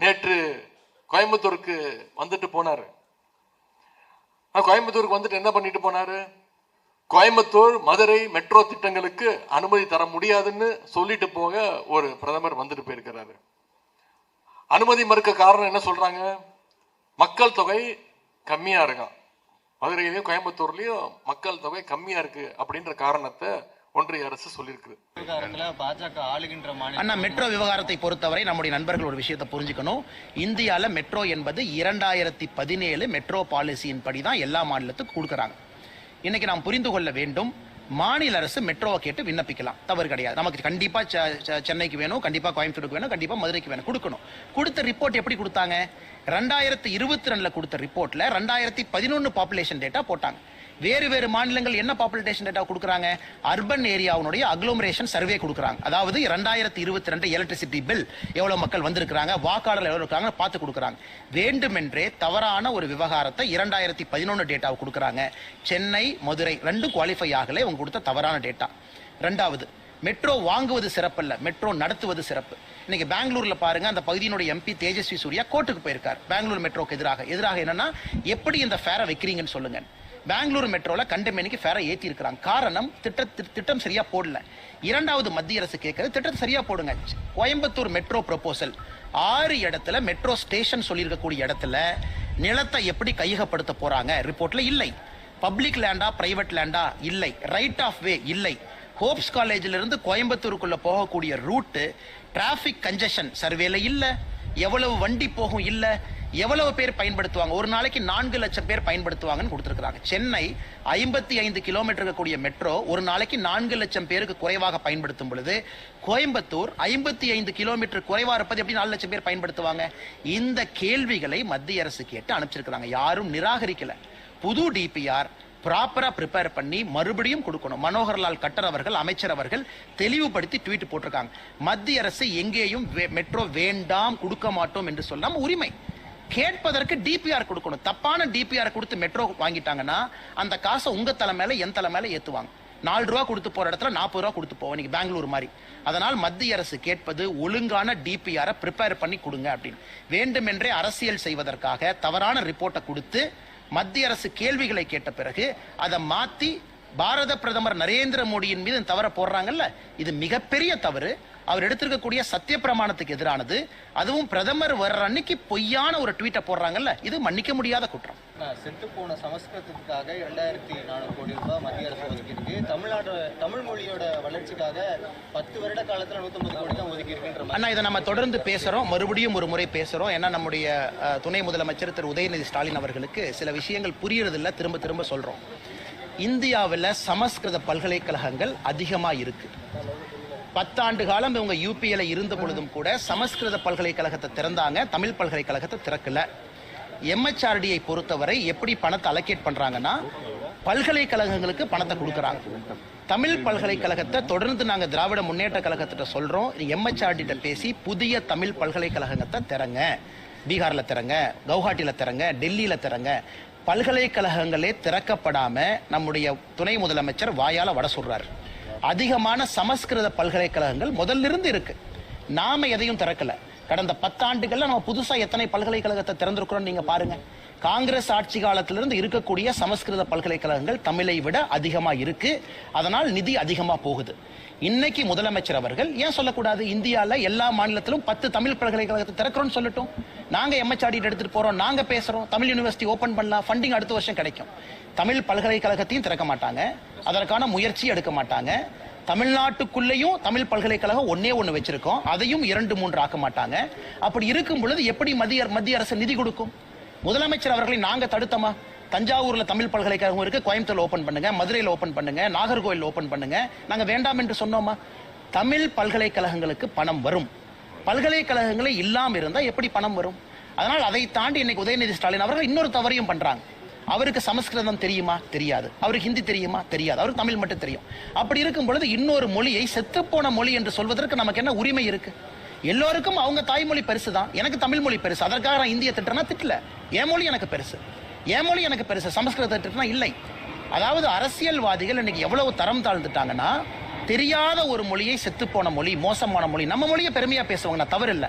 நேற்று கோயம்புத்தூருக்கு வந்துட்டு போனார். கோயம்புத்தூருக்கு வந்துட்டு என்ன பண்ணிட்டு போனாரு? கோயம்புத்தூர் மதுரை மெட்ரோ திட்டங்களுக்கு அனுமதி தர முடியாதுன்னு சொல்லிட்டு போக ஒரு பிரதமர் வந்துட்டு போயிருக்கிறாரு. அனுமதி மறுக்க காரணம் என்ன சொல்றாங்க? மக்கள் தொகை கம்மியா இருக்கான். மதுரையிலையும் கோயம்புத்தூர்லயும் மக்கள் தொகை கம்மியா இருக்கு அப்படின்ற காரணத்தை ஒன்றிய அரசு சொல்லியிருக்கு. விவகாரத்துல பாஜக ஆளுகின்ற மாநில அண்ணா மெட்ரோ விவகாரத்தை பொறுத்தவரை நம்முடைய நண்பர்கள் ஒரு விஷயத்தை புரிஞ்சுக்கணும். இந்தியால மெட்ரோ என்பது இரண்டாயிரத்தி பதினேழு மெட்ரோ பாலிசியின் படி தான் எல்லா மாநிலத்துக்கும் கொடுக்குறாங்க. இன்னைக்கு நாம் புரிந்து கொள்ள வேண்டும் மாநில அரசு மெட்ரோவை கேட்டு விண்ணப்பிக்கலாம். தவறு கிடையாது. நமக்கு கண்டிப்பா செ- செ- சென்னைக்கு வேணும் கண்டிப்பா கோயம்புத்தூருக்கு வேணும் கண்டிப்பா மதுரைக்கு வேணும். கொடுக்கணும். கொடுத்த ரிப்போர்ட் எப்படி கொடுத்தாங்க? ரெண்டாயிரத்தி இருபத்தி ரெண்டுல கொடுத்த ரிப்போர்ட்ல ரெண்டாயிரத்தி பதினொன்னு பாப்புலேஷன் டேட்டா போட்டாங்க. வேறு வேறு மாநிலங்கள் என்ன பாப்புலேஷன் டேட்டா கொடுக்குறாங்க? அர்பன் ஏரியாவுடைய அக்ளோமரேஷன் சர்வே கொடுக்குறாங்க. அதாவது ரெண்டாயிரத்தி இருபத்தி ரெண்டு எலக்ட்ரிசிட்டி பில் எவ்வளோ மக்கள் வந்திருக்கிறாங்க? வாக்காளர் எவ்வளோ இருக்காங்க பார்த்து கொடுக்குறாங்க. வேண்டுமென்றே தவறான ஒரு விவகாரத்தை இரண்டாயிரத்தி பதினொன்று டேட்டாவை கொடுக்குறாங்க. சென்னை மதுரை ரெண்டும் குவாலிஃபை ஆகலை. அவங்க கொடுத்த தவறான டேட்டா ரெண்டாவது மெட்ரோ வாங்குவது சிறப்பல்ல. மெட்ரோ நடத்துவது சிறப்பு. இன்னைக்கு பெங்களூர்ல பாருங்க அந்த பகுதியினுடைய எம்பி தேஜஸ்வி சூர்யா கோர்ட்டுக்கு போயிருக்கார். பெங்களூர் மெட்ரோக்கு எதிராக. எதிராக என்னன்னா எப்படி இந்த ஃபேரை வைக்கிறீங்கன்னு சொல்லுங்க. பெங்களூர் மெட்ரோல கண்டமேனிக்கு ஃபேரை ஏற்றி இருக்கிறாங்க காரணம் திட்ட திட்டம் சரியா போடல. இரண்டாவது மத்திய அரசு கேட்கறது திட்டத்தை சரியா போடுங்க. கோயம்புத்தூர் மெட்ரோ ப்ரொபோசல் ஆறு இடத்துல மெட்ரோ ஸ்டேஷன் சொல்லியிருக்கக்கூடிய இடத்துல நிலத்தை எப்படி கையகப்படுத்த போறாங்க? ரிப்போர்ட்ல இல்லை. பப்ளிக் லேண்டா பிரைவேட் லேண்டா? இல்லை. ரைட் ஆஃப் வே இல்லை. ஹோப்ஸ் காலேஜில் இருந்து கோயம்புத்தூருக்குள்ள போகக்கூடிய ரூட்டு டிராஃபிக் கஞ்சஷன் சர்வேல இல்லை. எவ்வளவு வண்டி போகும் இல்லை. எவ்வளவு பேர் பயன்படுத்துவாங்க? ஒரு நாளைக்கு நான்கு லட்சம் பேர் பயன்படுத்துவாங்கன்னு கொடுத்துருக்காங்க சென்னை ஐம்பத்தி ஐந்து கிலோமீட்டர் இருக்கக்கூடிய மெட்ரோ ஒரு நாளைக்கு நான்கு லட்சம் பேருக்கு குறைவாக பயன்படுத்தும் பொழுது கோயம்புத்தூர் ஐம்பத்தி ஐந்து கிலோமீட்டர் குறைவா இருப்பது எப்படி நாலு லட்சம் பேர் பயன்படுத்துவாங்க? இந்த கேள்விகளை மத்திய அரசு கேட்டு அனுப்பிச்சிருக்கிறாங்க. யாரும் நிராகரிக்கல. புது டிபிஆர் ப்ராப்பராக ப்ரிப்பேர் பண்ணி மறுபடியும் கொடுக்கணும். மனோகர்லால் கட்டர் அவர்கள் அமைச்சர் அவர்கள் தெளிவுபடுத்தி ட்வீட் போட்டிருக்காங்க. மத்திய அரசு எங்கேயும் மெட்ரோ வேண்டாம் கொடுக்க மாட்டோம் என்று சொல்லாமல் உரிமை. கேட்பதற்கு டிபிஆர் கொடுக்கணும். தப்பான டிபிஆர் கொடுத்து மெட்ரோ வாங்கிட்டாங்கன்னா அந்த காசை உங்க தலைமையில என் தலைமையில ஏத்துவாங்க. நாலு ரூபா கொடுத்து போற இடத்துல நாற்பது ரூபா கொடுத்து போவோம். இன்னைக்கு பெங்களூர் மாதிரி. அதனால் மத்திய அரசு கேட்பது ஒழுங்கான டிபிஆரை ப்ரிப்பேர் பண்ணி கொடுங்க அப்படின்னு. வேண்டுமென்றே அரசியல் செய்வதற்காக தவறான ரிப்போர்ட்டை கொடுத்து மத்திய அரசு கேள்விகளை கேட்ட பிறகு அதை மாத்தி பாரத பிரதமர் நரேந்திர மோடியின் மீது தவற போடுறாங்கல்ல? இது மிகப்பெரிய தவறு. அவர் எடுத்திருக்கக்கூடிய சத்திய பிரமாணத்துக்கு எதிரானது. அதுவும் பிரதமர் வர்ற அன்னைக்கு பொய்யான ஒரு ட்வீட்டை போடுறாங்கல்ல இது மன்னிக்க முடியாத குற்றம். செத்து போன சமஸ்கிருதத்துக்காக இரண்டாயிரத்தி நானூறு கோடி ரூபாய் மத்திய அரசு ஒதுக்கியிருக்கு. தமிழ்நாடு தமிழ் மொழியோட வளர்ச்சிக்காக பத்து வருட காலத்துல நூத்தம்பது கோடி தான் ஒதுக்கி இருக்குன்ற மாதிரி. அண்ணா இதை நம்ம தொடர்ந்து பேசுறோம். மறுபடியும் ஒரு முறை பேசுறோம். ஏன்னா நம்முடைய துணை முதலமைச்சர் திரு உதயநிதி ஸ்டாலின் அவர்களுக்கு சில விஷயங்கள் புரியறதில்ல திரும்ப திரும்ப சொல்றோம். இந்தியாவில் சமஸ்கிருத பல்கலைக்கழகங்கள் அதிகமா இருக்கு. பத்தாண்டு காலம் இவங்க யூபிஎல இருந்த பொழுதும் கூட சமஸ்கிருத பல்கலைக்கழகத்தை திறந்தாங்க. தமிழ் பல்கலைக்கழகத்தை திறக்கல. எம்ஹெச்ஆர்டியை பொறுத்தவரை எப்படி பணத்தை அலோகேட் பண்றாங்கன்னா பல்கலைக்கழகங்களுக்கு பணத்தை கொடுக்குறாங்க. தமிழ் பல்கலைக்கழகத்தை தொடர்ந்து நாங்க திராவிட முன்னேற்ற கழகத்திட்ட சொல்றோம். எம்ஹெச்ஆர்டிட்ட பேசி புதிய தமிழ் பல்கலைக்கழகத்தை திறங்க. பீகார்ல திறங்க கவுஹாட்டியில் திறங்க டெல்லியில திறங்க. பல்கலைக்கழகங்களே திறக்கப்படாம நம்முடைய துணை முதலமைச்சர் வாயால வட சொல்றாரு. அதிகமான சமஸ்கிருத பல்கலைக்கழகங்கள் முதல்ல இருந்து இருக்கு. நாம எதையும் திறக்கல. கடந்த பத்தாண்டுகள்ல நம்ம புதுசா எத்தனை பல்கலைக்கழகத்தை திறந்திருக்கிறோம் நீங்க பாருங்க. காங்கிரஸ் ஆட்சி காலத்திலிருந்து இருக்கக்கூடிய சமஸ்கிருத பல்கலைக்கழகங்கள் தமிழை விட அதிகமா இருக்கு. அதனால் நிதி அதிகமா போகுது. இன்னைக்கு முதலமைச்சர் அவர்கள் ஏன் சொல்லக்கூடாது? இந்தியாவில் எல்லா மாநிலத்திலும் பத்து தமிழ் பல்கலைக்கழகத்தை திறக்கிறோம்னு சொல்லட்டும். நாங்க எம்எச்ஆர்டி எடுத்துட்டு போறோம் நாங்க பேசுறோம் தமிழ் யூனிவர்சிட்டி ஓபன் பண்ணலாம் ஃபண்டிங் அடுத்த வருஷம் கிடைக்கும். தமிழ் பல்கலைக்கழகத்தையும் திறக்க மாட்டாங்க. அதற்கான முயற்சி எடுக்க மாட்டாங்க. தமிழ்நாட்டுக்குள்ளேயும் தமிழ் பல்கலைக்கழகம் ஒன்னே ஒன்று வச்சிருக்கோம். அதையும் இரண்டு மூன்று ஆக்க மாட்டாங்க. அப்படி இருக்கும் பொழுது எப்படி மத்திய மத்திய அரசு நிதி கொடுக்கும்? முதலமைச்சர் அவர்களை நாங்கள் தடுத்தமா? தஞ்சாவூர்ல தமிழ் பல்கலைக்கழகம் இருக்கு. கோயம்புத்தூர் ஓபன் பண்ணுங்க. மதுரையில் ஓபன் பண்ணுங்க. நாகர்கோவில் ஓபன் பண்ணுங்க. நாங்கள் வேண்டாம் என்று சொன்னோமா? தமிழ் பல்கலைக்கழகங்களுக்கு பணம் வரும். பல்கலைக்கழகங்களே இல்லாமல் இருந்தால் எப்படி பணம் வரும்? அதனால் அதை தாண்டி இன்னைக்கு உதயநிதி ஸ்டாலின் அவர்கள் இன்னொரு தவறையும் பண்றாங்க. அவருக்கு சமஸ்கிருதம் தெரியுமா? தெரியாது. அவருக்கு ஹிந்தி தெரியுமா? தெரியாது. அவருக்கு தமிழ் மட்டும் தெரியும். அப்படி இருக்கும் பொழுது இன்னொரு மொழியை செத்துப்போன மொழி என்று சொல்வதற்கு நமக்கு என்ன உரிமை இருக்கு? எல்லோருக்கும் அவங்க தாய்மொழி பெருசு தான் எனக்கு தமிழ் மொழி பெருசு. அதற்காக நான் இந்திய திட்டனா திட்டல. என் மொழி எனக்கு பெருசு. என் மொழி எனக்கு பெருசு. சமஸ்கிருத திட்டனா இல்லை. அதாவது அரசியல்வாதிகள் இன்னைக்கு எவ்வளவு தரம் தாழ்ந்துட்டாங்கன்னா தெரியாத ஒரு மொழியை செத்துப்போன மொழி மோசமான மொழி நம்ம மொழியை பெருமையா பேசுவாங்க நான் தவறு இல்லை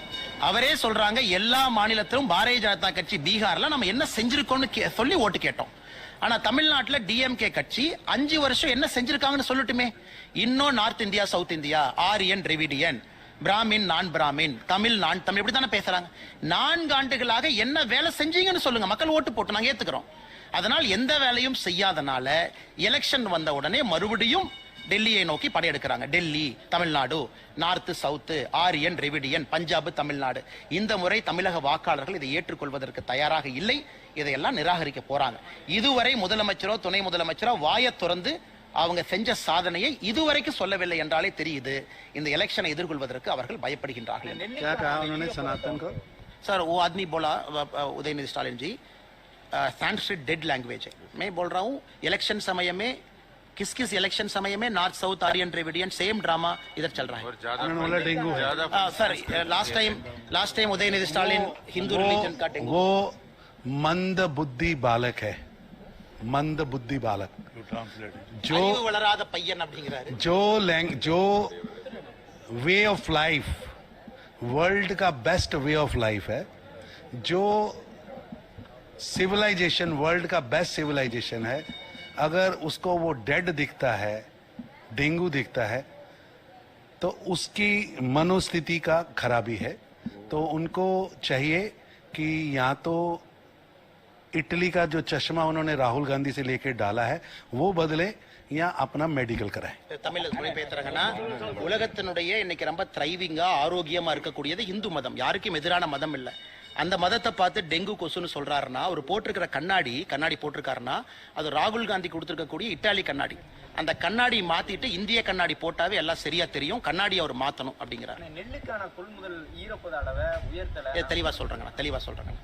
அவரே சொல்றாங்க எல்லா மாநிலத்திலும் பாரதிய ஜனதா கட்சி பீகார்ல நம்ம என்ன செஞ்சிருக்கோம்னு கே- சொல்லி ஓட்டு கேட்டோம். ஆனா தமிழ்நாட்டுல டிஎம்கே கட்சி அஞ்சு வருஷம் என்ன செஞ்சிருக்காங்கன்னு சொல்லட்டுமே. இன்னும் north India south India Aryan Dravidian Brahmin நான் பிராமின் தமிழ் நான் தமிழ் இப்படி தானே பேசுறாங்க. நான்கு ஆண்டுகளாக என்ன வேலை செஞ்சீங்கன்னு சொல்லுங்க. மக்கள் ஓட்டு போட்டு நாங்க ஏத்துக்கிறோம். அதனால் எந்த வேலையும் செய்யாதனால எலெக்ஷன் வந்த உடனே மறுபடியும் டெல்லியை நோக்கி படையெடுக்கிறாங்க Delhi Tamil Nadu north south Aryan Dravidian Punjab Tamil Nadu இந்த முறை தமிழக வாக்காளர்கள் இதை ஏற்றுக்கொள்வதற்கு தயாராக இல்லை இதையெல்லாம் நிராகரிக்க போறாங்க இதுவரை முதலமைச்சரோ துணை முதலமைச்சரோ வாயை திறந்து அவங்க செஞ்ச சாதனையை இதுவரைக்கும் சொல்லவில்லை என்றாலே தெரியுது இந்த எலெக்ஷனை எதிர்கொள்வதற்கு அவர்கள் பயப்படுகின்றார்கள் என்று. क्या कहा उन्होंने सनातन को सर वो आदमी बोला अ, अ, उदयनिधि स्टालिन जी संस्कृत डेड लैंग्वेज है मैं बोल रहा हूँ इलेक्शन समय में किस किस इलेक्शन समय में north south Aryan Dravidian same drama इधर चल रहा है उन्होंने बोला डेंगू है आ, sir last time last time Udhayanidhi Stalin Hindu religion का वो, डेंगू वो मंद बुद्धि बालक है मंद बुद्धि बालक जो அறிவு வளராத பையன் அப்படிங்கிறாரு जो लैंग जो वे ऑफ लाइफ वर्ल्ड का बेस्ट वे ऑफ लाइफ है जो सिविलाइजेशन वर्ल्ड का बेस्ट सिविलाइजेशन है अगर उसको वो डेड दिखता है डेंगू दिखता है तो उसकी मनोस्थिति का खराबी है तो उनको चाहिए कि या तो इटली का जो चश्मा उन्होंने राहुल गांधी से लेकर डाला है वो बदले या अपना मेडिकल कराएं தமிழ்ல மொழிபெயர்த்துறாங்கன்னா உலகத்தினுடைய இன்னைக்கு ரொம்ப த்ரைவிங்கா ஆரோக்கியமா இருக்கக்கூடியது இந்து மதம் யாருக்கும் எதிரான மதம் இல்ல அந்த மதத்தை பார்த்து டெங்கு கொசுன்னு சொல்றாருன்னா அவர் போட்டிருக்கிற கண்ணாடி கண்ணாடி போட்டிருக்காருன்னா அது ராகுல் காந்தி கொடுத்திருக்கக்கூடிய இட்டாலி கண்ணாடி. அந்த கண்ணாடி மாத்திட்டு இந்திய கண்ணாடி போட்டாவே எல்லாம் சரியா தெரியும். கண்ணாடி அவர் மாத்தணும் அப்படிங்கிறாரு. நெல்லுக்கான கொள்முதல் ஈரப்பத அளவை உயர்த்தல? தெளிவா சொல்றேங்க தெளிவா சொல்றேங்க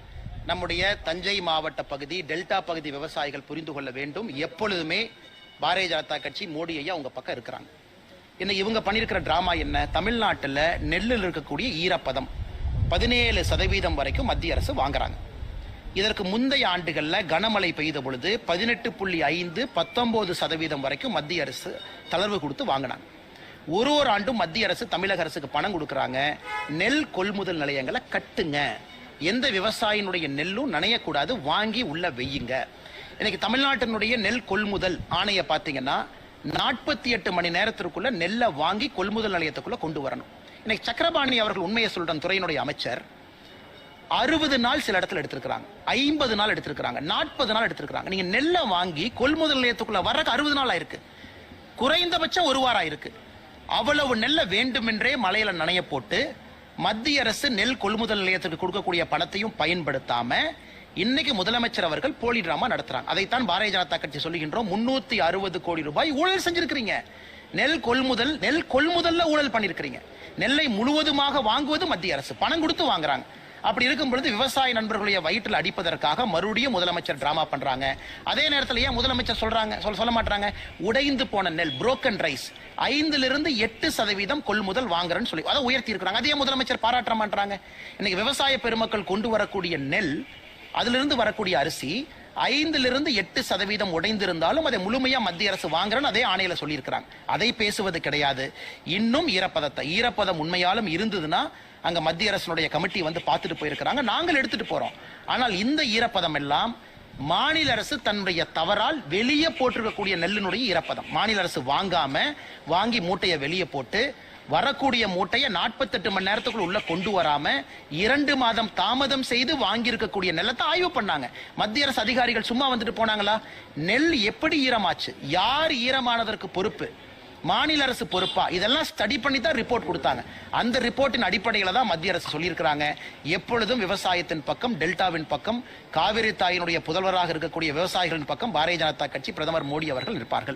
நம்முடைய தஞ்சை மாவட்ட பகுதி டெல்டா பகுதி விவசாயிகள் புரிந்து கொள்ள வேண்டும். எப்பொழுதுமே பாரதிய ஜனதா கட்சி மோடி ஐயா உங்க பக்கம் இருக்கிறாங்க. இன்னைக்கு இவங்க பண்ணியிருக்கிற டிராமா என்ன? தமிழ்நாட்டுல நெல்லில் இருக்கக்கூடிய ஈரப்பதம். பதினேழு சதவீதம் வரைக்கும் மத்திய அரசு வாங்குறாங்க. இதற்கு முந்தைய ஆண்டுகளில் கனமழை பெய்த பொழுது பதினெட்டு புள்ளி ஐந்து பத்தொம்போது சதவீதம் வரைக்கும் மத்திய அரசு தளர்வு கொடுத்து வாங்கினாங்க. ஒரு ஒரு ஆண்டும் மத்திய அரசு தமிழக அரசுக்கு பணம் கொடுக்குறாங்க. நெல் கொள்முதல் நிலையங்களை கட்டுங்க. எந்த விவசாயினுடைய நெல்லும் நனையக்கூடாது வாங்கி உள்ள வெய்யுங்க. இன்னைக்கு தமிழ்நாட்டினுடைய நெல் கொள்முதல் ஆணையை பார்த்தீங்கன்னா நாற்பத்தி எட்டு மணி நேரத்திற்குள்ள நெல்லை வாங்கி கொள்முதல் நிலையத்துக்குள்ள கொண்டு வரணும். இன்னைக்கு சக்கரபாணி அவர்கள் உண்மையை சொல்றேன் துறையினுடைய அமைச்சர். அறுபது நாள் சில இடத்துல எடுத்திருக்கிறாங்க. ஐம்பது நாள் எடுத்திருக்கிறாங்க. நாற்பது நாள் எடுத்திருக்கிறாங்க. நீங்க நெல்லை வாங்கி கொள்முதல் நிலையத்துக்குள்ள வர்றதுக்கு அறுபது நாள் ஆயிருக்கு. குறைந்தபட்சம் ஒரு வாரம் ஆயிருக்கு. அவ்வளவு நெல்லை வேண்டுமென்றே மலையில நனைய போட்டு மத்திய அரசு நெல் கொள்முதல் நிலையத்துக்கு கொடுக்கக்கூடிய பணத்தையும் பயன்படுத்தாம இன்னைக்கு முதலமைச்சர் அவர்கள் போலி டிராமா நடத்துறாங்க. அதைத்தான் பாரதிய ஜனதா கட்சி சொல்லுகின்றோம். முன்னூத்தி அறுபது கோடி ரூபாய் ஊழல் செஞ்சிருக்கிறீங்க. நெல் கொள்முதல் நெல் கொள்முதல்ல ஊழல் பண்ணிருக்கிறீங்க. நெல்லை முழுவதுமாக வாங்குவது மத்திய அரசு. பணம் கொடுத்து வாங்குறாங்க. அப்படி இருக்கும் பொழுது விவசாய நண்பர்களுடைய வயிற்றில் அடிப்பதற்காக மறுபடியும் முதலமைச்சர் டிராமா பண்றாங்க. அதே நேரத்தில் ஏன் முதலமைச்சர் சொல்றாங்க? சொல்ல சொல்ல மாட்டாங்க உடைந்து போன நெல் புரோக்கன் ரைஸ் ஐந்திலிருந்து எட்டு சதவீதம் கொள்முதல் வாங்குறேன்னு சொல்லி அதை உயர்த்தி இருக்கிறாங்க அதே முதலமைச்சர் பாராட்ட மாட்டாங்க இன்னைக்கு விவசாய பெருமக்கள் கொண்டு வரக்கூடிய நெல் அதிலிருந்து வரக்கூடிய அரிசி ஐந்திலிருந்து எட்டு சதவீதம் உடைந்திருந்தாலும் அதை முழுமையா மத்திய அரசு வாங்குறேன்னு அதே ஆணையில சொல்லியிருக்கிறாங்க. அதை பேசுவது கிடையாது. இன்னும் ஈரப்பதத்தை ஈரப்பதம் உண்மையாலும் இருந்ததுன்னா அங்க மத்திய அரசினுடைய கமிட்டி வந்து பார்த்துட்டு போயிருக்கிறாங்க. நாங்கள் எடுத்துட்டு போறோம். ஆனால் இந்த ஈரப்பதம் எல்லாம் மாநில அரசு தன்னுடைய தவறால் வெளியே போட்டிருக்கக்கூடிய நெல்லினுடைய ஈரப்பதம். மாநில அரசு வாங்காம வாங்கி மூட்டையை வெளியே போட்டு வரக்கூடிய மூட்டையை நாற்பத்தெட்டு மணி நேரத்துக்குள்ள உள்ள கொண்டு வராம இரண்டு மாதம் தாமதம் செய்து வாங்கியிருக்கக்கூடிய நிலத்தை ஆய்வு பண்ணாங்க. மத்திய அரசு அதிகாரிகள் சும்மா வந்துட்டு போனாங்களா? நெல் எப்படி ஈரமாச்சு? யார் ஈரமானதற்கு பொறுப்பு? மாநில அரசு பொறுப்பா? இதெல்லாம் ஸ்டடி பண்ணி தான் ரிப்போர்ட் கொடுத்தாங்க. அந்த ரிப்போர்ட்டின் அடிப்படையில தான் மத்திய அரசு சொல்லியிருக்கிறாங்க. எப்பொழுதும் விவசாயத்தின் பக்கம் டெல்டாவின் பக்கம் காவிரி தாயினுடைய புதல்வராக இருக்கக்கூடிய விவசாயிகளின் பக்கம் பாரதிய ஜனதா கட்சி பிரதமர் மோடி அவர்கள் இருப்பார்கள்.